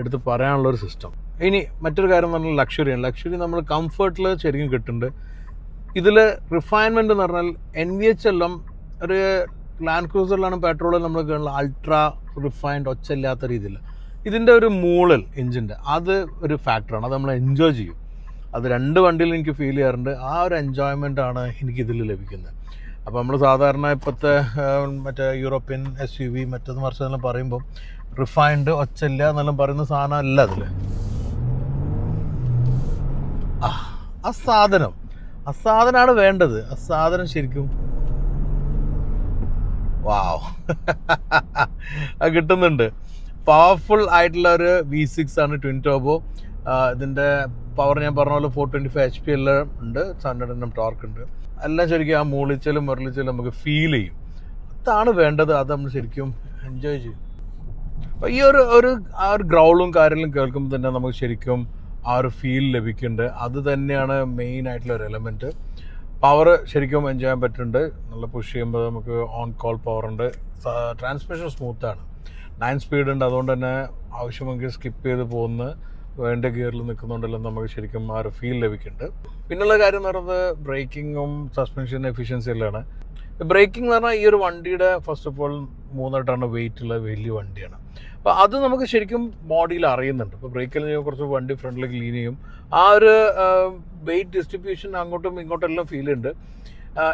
[SPEAKER 1] എടുത്ത് പറയാനുള്ള ഒരു സിസ്റ്റം ഇനി മറ്റൊരു കാര്യം എന്ന് പറഞ്ഞാൽ ലക്ഷറിയാണ് ലക്ഷറി നമ്മൾ കംഫർട്ടിൽ ശരിക്കും കിട്ടുന്നുണ്ട്. ഇതിൽ റിഫൈൻമെന്റ് എന്ന് പറഞ്ഞാൽ എൻ വി എച്ച് എല്ലാം ഒരു ലാൻഡ് ക്രൂസറിലാണ് പെട്രോൾ നമ്മൾ കാണുന്നത് അൾട്രാ റിഫൈൻഡ് ഒച്ചയില്ലാത്ത രീതിയിൽ ഇതിന്റെ ഒരു മൂളൽ എഞ്ചിന്റെ അത് ഒരു ഫാക്ടറാണ് അത് നമ്മൾ എൻജോയ് ചെയ്യും. അത് രണ്ട് വണ്ടിയിൽ എനിക്ക് ഫീൽ ചെയ്യാറുണ്ട്. ആ ഒരു എൻജോയ്മെന്റ് ആണ് എനിക്കിതിൽ ലഭിക്കുന്നത്. അപ്പോൾ നമ്മൾ സാധാരണ ഇപ്പോഴത്തെ മറ്റേ യൂറോപ്യൻ എസ് യു വി മറ്റേത് മറിച്ചതെല്ലാം പറയുമ്പോൾ റിഫൈൻഡ് ഒച്ചയില്ല എന്നെല്ലാം പറയുന്ന സാധനം അല്ല അതിൽ ആ സാധനം. ആ സാധനമാണ് വേണ്ടത്. ആ സാധനം ശരിക്കും വാവ് [LAUGHS] അത് കിട്ടുന്നുണ്ട്. പവർഫുൾ ആയിട്ടുള്ള ഒരു വി സിക്സ് ആണ് ട്വിൻ ടോബോ ഇതിന്റെ പവർ ഞാൻ പറഞ്ഞ പോലെ four twenty five H P എല്ലാം ഉണ്ട് ഹൺഡ്രഡ് എണ്ണം ടോർക്ക് ഉണ്ട്. എല്ലാം ശരിക്കും ആ മൂളിച്ചാലും മുരളിച്ചാലും നമുക്ക് ഫീൽ ചെയ്യും. അതാണ് വേണ്ടത്. അത് നമ്മൾ ശരിക്കും എൻജോയ് ചെയ്യും. അപ്പോൾ ഈ ഒരു ഒരു ആ ഒരു ഗ്രൗളും കാര്യങ്ങളും കേൾക്കുമ്പോൾ തന്നെ നമുക്ക് ശരിക്കും ആ ഒരു ഫീൽ ലഭിക്കുന്നുണ്ട്. അത് തന്നെയാണ് മെയിൻ ആയിട്ടുള്ള ഒരു എലമെന്റ് പവർ ശരിക്കും എൻജോയ് ചെയ്യാൻ പറ്റുന്നുണ്ട്. നല്ല പുഷ് ചെയ്യുമ്പോൾ നമുക്ക് ഓൺ കോൾ പവർ ഉണ്ട്. ട്രാൻസ്മിഷൻ സ്മൂത്താണ് നയൻ സ്പീഡ് ഉണ്ട്. അതുകൊണ്ട് തന്നെ ആവശ്യമെങ്കിൽ സ്കിപ്പ് ചെയ്ത് പോകുന്ന വേണ്ട ഗിയറിൽ നിൽക്കുന്നുണ്ടെല്ലാം നമുക്ക് ശരിക്കും ആ ഒരു ഫീൽ ലഭിക്കുന്നുണ്ട്. പിന്നുള്ള കാര്യം എന്ന് പറയുന്നത് ബ്രേക്കിങ്ങും സസ്പെൻഷൻ എഫിഷ്യൻസി എല്ലാമാണ് ബ്രേക്കിംഗ് എന്ന് പറഞ്ഞാൽ ഈ ഒരു വണ്ടിയുടെ ഫസ്റ്റ് ഓഫ് ഓൾ മൂന്നായിട്ടാണ് വെയിറ്റുള്ള വലിയ വണ്ടിയാണ്. അപ്പോൾ അത് നമുക്ക് ശരിക്കും ബോഡിയിൽ അറിയുന്നുണ്ട്. ഇപ്പോൾ ബ്രേക്കിൽ കുറച്ച് വണ്ടി ഫ്രണ്ടിൽ ക്ലീൻ ചെയ്യും. ആ ഒരു വെയിറ്റ് ഡിസ്ട്രിബ്യൂഷൻ അങ്ങോട്ടും ഇങ്ങോട്ടും എല്ലാം ഫീൽ ഉണ്ട്.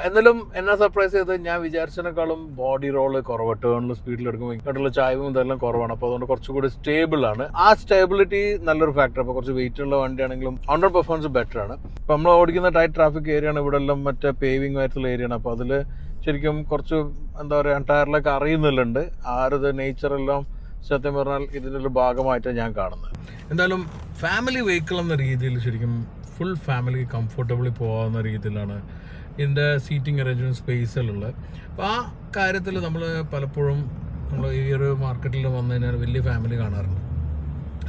[SPEAKER 1] എന്നാലും എന്നെ സർപ്രൈസ് ചെയ്ത് ഞാൻ വിചാരിച്ചതിനേക്കാളും ബോഡി റോൾ കുറവ് ടേണിൽ സ്പീഡിൽ എടുക്കുമ്പോൾ ഇങ്ങോട്ടുള്ള ചായവും ഇതെല്ലാം കുറവാണ്. അപ്പോൾ അതുകൊണ്ട് കുറച്ചുകൂടി സ്റ്റേബിൾ ആണ്. ആ സ്റ്റേബിലിറ്റി നല്ലൊരു ഫാക്ടർ അപ്പോൾ കുറച്ച് വെയിറ്റ് ഉള്ള വണ്ടിയാണെങ്കിലും ഓൺ പെർഫോമൻസ് ബെറ്റർ ആണ്. ഇപ്പോൾ നമ്മൾ ഓടിക്കുന്ന ടൈറ്റ് ട്രാഫിക് ഏരിയ ആണ് ഇവിടെ എല്ലാം മറ്റേ പേവിംഗ് ആയിട്ടുള്ള ഏരിയ ആണ്. അപ്പോൾ അതിൽ ശരിക്കും കുറച്ച് എന്താ പറയുക ടയറിലൊക്കെ അറിയുന്നില്ലുണ്ട് ആരത് നേച്ചറെല്ലാം സത്യം പറഞ്ഞാൽ ഇതിന്റെ ഒരു ഞാൻ കാണുന്നത്. എന്തായാലും ഫാമിലി വെഹിക്കിൾ എന്ന രീതിയിൽ ശരിക്കും ഫുൾ ഫാമിലി കംഫർട്ടബിളി പോകാവുന്ന രീതിയിലാണ് ഇതിന്റെ സീറ്റിംഗ് അറേഞ്ച്മെന്റ് സ്പേസിലുള്ളത് അപ്പോൾ ആ കാര്യത്തിൽ നമ്മൾ പലപ്പോഴും നമ്മൾ ഈ ഒരു മാർക്കറ്റിൽ വന്നു കഴിഞ്ഞാൽ വലിയ ഫാമിലി കാണാറുണ്ട്.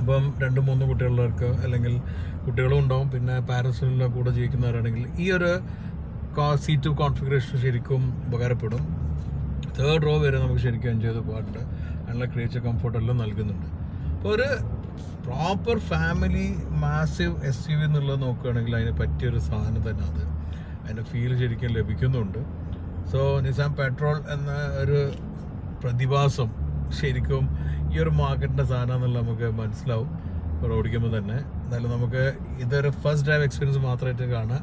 [SPEAKER 1] അപ്പം രണ്ട് മൂന്ന് കുട്ടികളുള്ളവർക്ക് അല്ലെങ്കിൽ കുട്ടികളും ഉണ്ടാവും. പിന്നെ പാരൻസിന്റെ കൂടെ ജീവിക്കുന്നവരാണെങ്കിൽ ഈ ഒരു സീറ്റ് കോൺഫിഗറേഷൻ ശരിക്കും ഉപകാരപ്പെടും. തേർഡ് റോ വരെ നമുക്ക് ശരിക്കും എൻജോയ് ചെയ്ത് പോകാറുണ്ട്. അതിനുള്ള ക്രിയേച്ചർ കംഫർട്ട് എല്ലാം നൽകുന്നുണ്ട്. അപ്പോൾ ഒരു proper family massive S U V എന്നുള്ളത് നോക്കുകയാണെങ്കിൽ അതിന് പറ്റിയൊരു സാധനം തന്നെ അത്. അതിന്റെ ഫീൽ ശരിക്കും ലഭിക്കുന്നുണ്ട്. സോ നിസാം പെട്രോൾ എന്ന ഒരു പ്രതിഭാസം ശരിക്കും ഈ ഒരു മാർക്കറ്റിന്റെ സാധനം നമുക്ക് മനസ്സിലാവും. ഓടിക്കുമ്പോൾ തന്നെ. എന്നാലും നമുക്ക് ഇതൊരു ഫസ്റ്റ് ഡ്രൈവ് എക്സ്പീരിയൻസ് മാത്രമായിട്ട് കാണാം.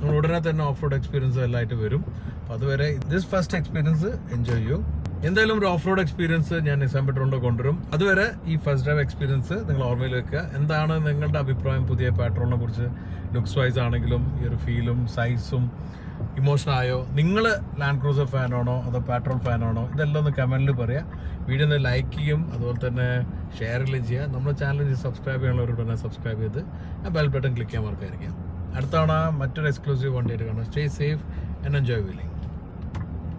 [SPEAKER 1] നമ്മൾ ഉടനെ തന്നെ ഓഫ് റോഡ് എക്സ്പീരിയൻസ് എല്ലാമായിട്ട് വരും. അപ്പോൾ അതുവരെ ദിസ് ഫസ്റ്റ് എക്സ്പീരിയൻസ് എൻജോയ് ചെയ്യൂ. എന്തായാലും ഒരു ഓഫ് റോഡ് എക്സ്പീരിയൻസ് ഞാൻ നിസാൻ പെട്രോളിന്റെ കൊണ്ടുവരും. അതുവരെ ഈ ഫസ്റ്റ് ഡ്രൈവ് എക്സ്പീരിയൻസ് നിങ്ങൾ ഓർമ്മയിൽ വെക്കുക. എന്താണ് നിങ്ങളുടെ അഭിപ്രായം പുതിയ പെട്രോളിനെ കുറിച്ച്? ലുക്സ് വൈസ് ആണെങ്കിലും ഈ ഒരു ഫീലും സൈസും ഇമോഷനായോ നിങ്ങൾ ലാൻഡ് ക്രൂസർ ഫാനാണോ അതോ പെട്രോൾ ഫാനാണോ ഇതെല്ലാം ഒന്ന് കമന്റിൽ പറയാം. വീഡിയോ ഒന്ന് ലൈക്ക് ചെയ്യും. അതുപോലെ തന്നെ ഷെയറിലും ചെയ്യുക നമ്മുടെ ചാനൽ സബ്സ്ക്രൈബ് ചെയ്യാനുള്ളവരോട് തന്നെ സബ്സ്ക്രൈബ് ചെയ്ത് ആ ബെൽ ബട്ടൺ ക്ലിക്ക് ചെയ്യാൻ മറക്കാതിരിക്കാം അടുത്ത തവണ മറ്റൊരു എക്സ്ക്ലൂസീവ് വണ്ടിയായിട്ട് കാണാം stay safe and enjoy wheeling